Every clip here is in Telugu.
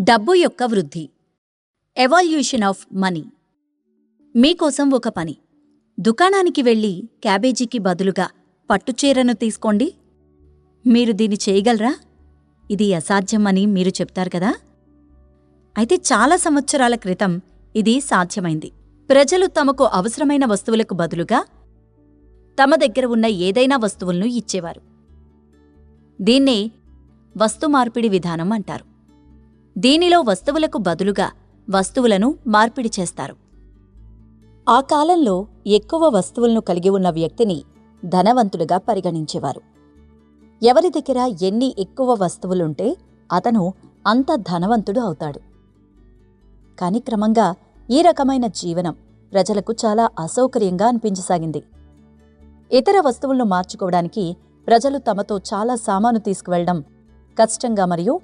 డబ్బు యొక్క వృద్ధి. ఎవాల్యూషన్ ఆఫ్ మనీ మీకోసం ఒక పని. దుకాణానికి వెళ్ళి క్యాబేజీకి బదులుగా పట్టుచీరను తీసుకోండి. మీరు దీన్ని చేయగలరా? ఇది అసాధ్యం అని మీరు చెప్తారు కదా? అయితే చాలా సంవత్సరాల క్రితం ఇది సాధ్యమైంది. ప్రజలు తమకు అవసరమైన వస్తువులకు బదులుగా తమ దగ్గర ఉన్న ఏదైనా వస్తువులను ఇచ్చేవారు. దీన్నే వస్తు మార్పిడి విధానం అంటారు. దీనిలో వస్తువులకు బదులుగా వస్తువులను మార్పిడి చేస్తారు. ఆ కాలంలో ఎక్కువ వస్తువులను కలిగి ఉన్న వ్యక్తిని ధనవంతుడిగా పరిగణించేవారు. ఎవరి దగ్గర ఎన్ని ఎక్కువ వస్తువులుంటే అతను అంత ధనవంతుడు అవుతాడు. కాని క్రమంగా ఈ రకమైన జీవనం ప్రజలకు చాలా అసౌకర్యంగా అనిపించసాగింది. ఇతర వస్తువులను మార్చుకోవడానికి ప్రజలు తమతో చాలా సామాను తీసుకువెళ్ళడం కష్టంగా మరియు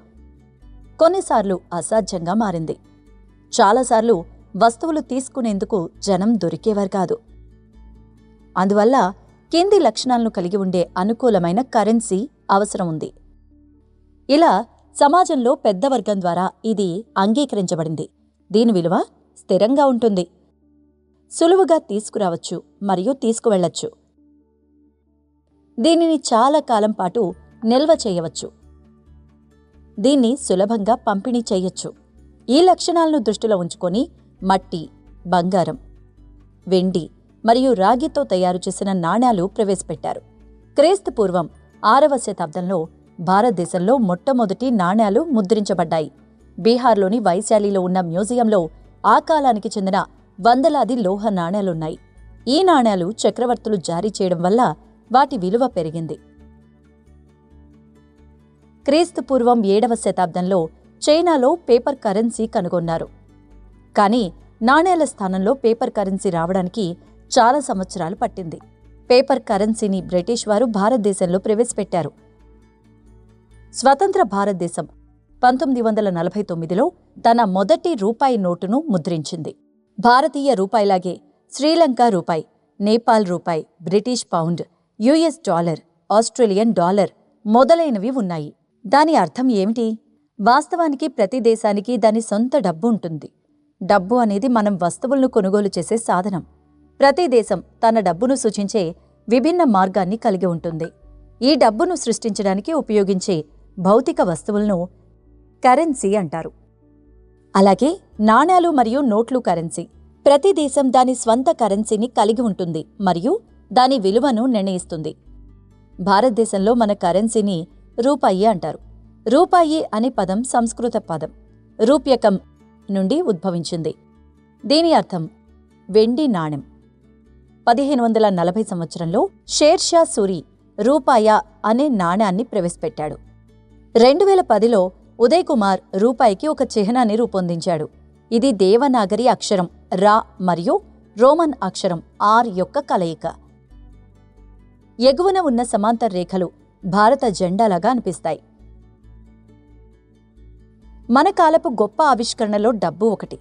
కొన్నిసార్లు అసాధ్యంగా మారింది. చాలాసార్లు వస్తువులు తీసుకునేందుకు జనం దొరికేవారు కాదు. అందువల్ల కింది లక్షణాలను కలిగి ఉండే అనుకూలమైన కరెన్సీ అవసరం ఉంది. ఇలా సమాజంలో పెద్ద వర్గం ద్వారా ఇది అంగీకరించబడింది. దీని విలువ స్థిరంగా ఉంటుంది. సులువుగా తీసుకురావచ్చు మరియు తీసుకువెళ్ళొచ్చు దీనిని చాలా కాలం పాటు నిల్వ చేయవచ్చు. దీన్ని సులభంగా పంపిణీ చేయొచ్చు. ఈ లక్షణాలను దృష్టిలో ఉంచుకొని మట్టి బంగారం వెండి మరియు రాగితో తయారు చేసిన నాణ్యాలు ప్రవేశపెట్టారు. క్రీస్తు పూర్వం ఆరవ శతాబ్దంలో భారతదేశంలో మొట్టమొదటి నాణ్యాలు ముద్రించబడ్డాయి. బీహార్లోని వైశాలిలో ఉన్న మ్యూజియంలో ఆ కాలానికి చెందిన వందలాది లోహ నాణ్యాలున్నాయి. ఈ నాణ్యాలు చక్రవర్తులు జారీ చేయడం వల్ల వాటి విలువ పెరిగింది. క్రీస్తు పూర్వం ఏడవ శతాబ్దంలో చైనాలో పేపర్ కరెన్సీ కనుగొన్నారు. కానీ నాణేల స్థానంలో పేపర్ కరెన్సీ రావడానికి చాలా సంవత్సరాలు పట్టింది. పేపర్ కరెన్సీని బ్రిటిష్ వారు భారతదేశంలో ప్రవేశపెట్టారు. స్వతంత్ర భారతదేశం పంతొమ్మిది వందల నలభై తొమ్మిదిలో తన మొదటి రూపాయి నోటును ముద్రించింది. భారతీయ రూపాయిలాగే శ్రీలంక రూపాయి నేపాల్ రూపాయి British pound US dollar Australian dollar మొదలైనవి ఉన్నాయి. దాని అర్థం ఏమిటి? వాస్తవానికి ప్రతి దేశానికి దాని సొంత డబ్బు ఉంటుంది. డబ్బు అనేది మనం వస్తువులను కొనుగోలు చేసే సాధనం. ప్రతి దేశం తన డబ్బును సూచించే విభిన్న మార్గాన్ని కలిగి ఉంటుంది. ఈ డబ్బును సృష్టించడానికి ఉపయోగించే భౌతిక వస్తువులను కరెన్సీ అంటారు. అలాగే నాణేలు మరియు నోట్లు కరెన్సీ. ప్రతి దేశం దాని స్వంత కరెన్సీని కలిగి ఉంటుంది మరియు దాని విలువను నిర్ణయిస్తుంది. భారతదేశంలో మన కరెన్సీని రూపాయి అంటారు. రూపాయి అనే పదం సంస్కృత పదం. రూప్యకం నుండి ఉద్భవించింది. దీని అర్థం వెండి నాణెం. పదిహేను వందల నలభై సంవత్సరంలో షేర్షా సూరి రూపాయ అనే నాణ్యాన్ని ప్రవేశపెట్టాడు. రెండు వేల పదిలో ఉదయ్ కుమార్ రూపాయికి ఒక చిహ్నాన్ని రూపొందించాడు. ఇది దేవనాగరి అక్షరం రా మరియు రోమన్ అక్షరం ఆర్ యొక్క కలయిక. ఎగువన ఉన్న సమాంతర రేఖలు భారత జెండాలాగా అనిపిస్తాయి. మన కాలపు గొప్ప ఆవిష్కరణలో డబ్బు ఒకటి.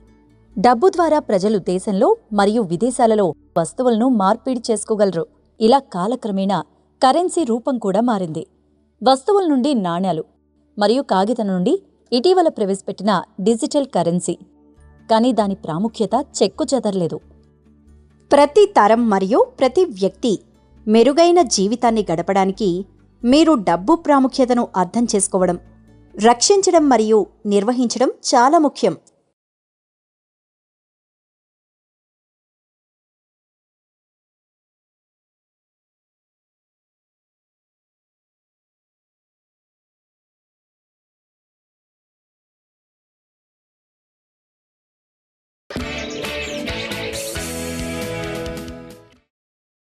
డబ్బు ద్వారా ప్రజలు దేశంలో మరియు విదేశాలలో వస్తువులను మార్పిడి చేసుకోగలరు. ఇలా కాలక్రమేణా కరెన్సీ రూపం కూడా మారింది. వస్తువుల నుండి నాణ్యాలు మరియు కాగితం నుండి ఇటీవల ప్రవేశపెట్టిన డిజిటల్ కరెన్సీ. కానీ దాని ప్రాముఖ్యత చెక్కు చెదరలేదు. ప్రతి తరం మరియు ప్రతి వ్యక్తి మెరుగైన జీవితాన్ని గడపడానికి మీరు డబ్బు ప్రాముఖ్యతను అర్థం చేసుకోవడం రక్షించడం మరియు నిర్వహించడం చాలా ముఖ్యం.